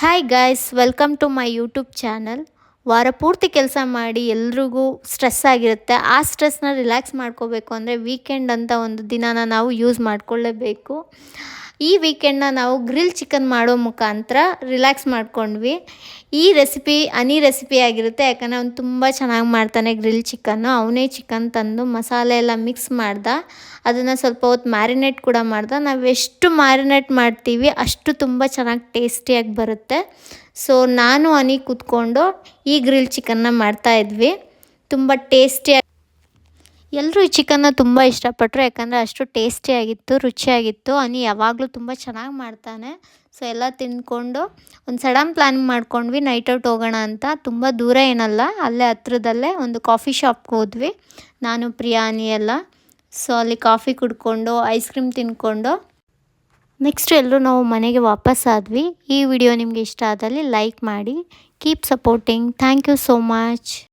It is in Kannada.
Hi guys welcome to my YouTube channel ವಾರ ಪೂರ್ತಿ ಕೆಲಸ ಮಾಡಿ ಎಲ್ರಿಗೂ ಸ್ಟ್ರೆಸ್ ಆಗಿರುತ್ತೆ. ಆ ಸ್ಟ್ರೆಸ್ನ ರಿಲ್ಯಾಕ್ಸ್ ಮಾಡ್ಕೋಬೇಕು ಅಂದರೆ ವೀಕೆಂಡ್ ಅಂತ ಒಂದು ದಿನನ ನಾವು ಯೂಸ್ ಮಾಡಿಕೊಳ್ಳೇಬೇಕು. ಈ ವೀಕೆಂಡ್ನ ನಾವು ಗ್ರಿಲ್ ಚಿಕನ್ ಮಾಡೋ ಮುಖಾಂತರ ರಿಲ್ಯಾಕ್ಸ್ ಮಾಡ್ಕೊಂಡ್ವಿ. ಈ ರೆಸಿಪಿ ಅನಿ ರೆಸಿಪಿ ಆಗಿರುತ್ತೆ. ಯಾಕಂದರೆ ಅವ್ನು ತುಂಬ ಚೆನ್ನಾಗಿ ಮಾಡ್ತಾನೆ ಗ್ರಿಲ್ ಚಿಕನ್ನು ಅವನೇ ಚಿಕನ್ ತಂದು ಮಸಾಲೆ ಎಲ್ಲ ಮಿಕ್ಸ್ ಮಾಡ್ದ. ಅದನ್ನು ಸ್ವಲ್ಪ ಹೊತ್ತು ಮ್ಯಾರಿನೇಟ್ ಕೂಡ ಮಾಡ್ದ. ನಾವು ಎಷ್ಟು ಮ್ಯಾರಿನೇಟ್ ಮಾಡ್ತೀವಿ ಅಷ್ಟು ತುಂಬ ಚೆನ್ನಾಗಿ ಟೇಸ್ಟಿಯಾಗಿ ಬರುತ್ತೆ. ಸೊ ನಾನು ಅನಿ ಕೂತ್ಕೊಂಡು ಈ ಗ್ರಿಲ್ ಚಿಕನ್ನ ಮಾಡ್ತಾಯಿದ್ವಿ ತುಂಬ ಟೇಸ್ಟಿಯಾಗಿ ಎಲ್ಲರೂ ಈ ಚಿಕನ್ನ ತುಂಬ ಇಷ್ಟಪಟ್ಟರು ಯಾಕಂದರೆ ಅಷ್ಟು ಟೇಸ್ಟಿಯಾಗಿತ್ತು ರುಚಿಯಾಗಿತ್ತು. ಅನಿ ಯಾವಾಗಲೂ ತುಂಬ ಚೆನ್ನಾಗಿ ಮಾಡ್ತಾನೆ. ಸೊ ಎಲ್ಲ ತಿಂದ್ಕೊಂಡು ಒಂದು ಸಡನ್ ಪ್ಲ್ಯಾನ್ ಮಾಡ್ಕೊಂಡ್ವಿ ನೈಟ್ ಔಟ್ ಹೋಗೋಣ ಅಂತ. ತುಂಬ ದೂರ ಏನಲ್ಲ, ಅಲ್ಲೇ ಹತ್ರದಲ್ಲೇ ಒಂದು ಕಾಫಿ ಶಾಪ್ಗೆ ಹೋದ್ವಿ. ನಾನು ಪ್ರಿಯಾನಿ ಎಲ್ಲ. ಸೊ ಅಲ್ಲಿ ಕಾಫಿ ಕುಡ್ಕೊಂಡು ಐಸ್ ಕ್ರೀಮ್ ತಿನ್ಕೊಂಡು ನೆಕ್ಸ್ಟ್ ಎಲ್ಲರೂ ನಾವು ಮನೆಗೆ ವಾಪಸ್ ಆದ್ವಿ. ಈ ವಿಡಿಯೋ ನಿಮಗೆ ಇಷ್ಟ ಆದಲ್ಲಿ ಲೈಕ್ ಮಾಡಿ keep supporting thank you so much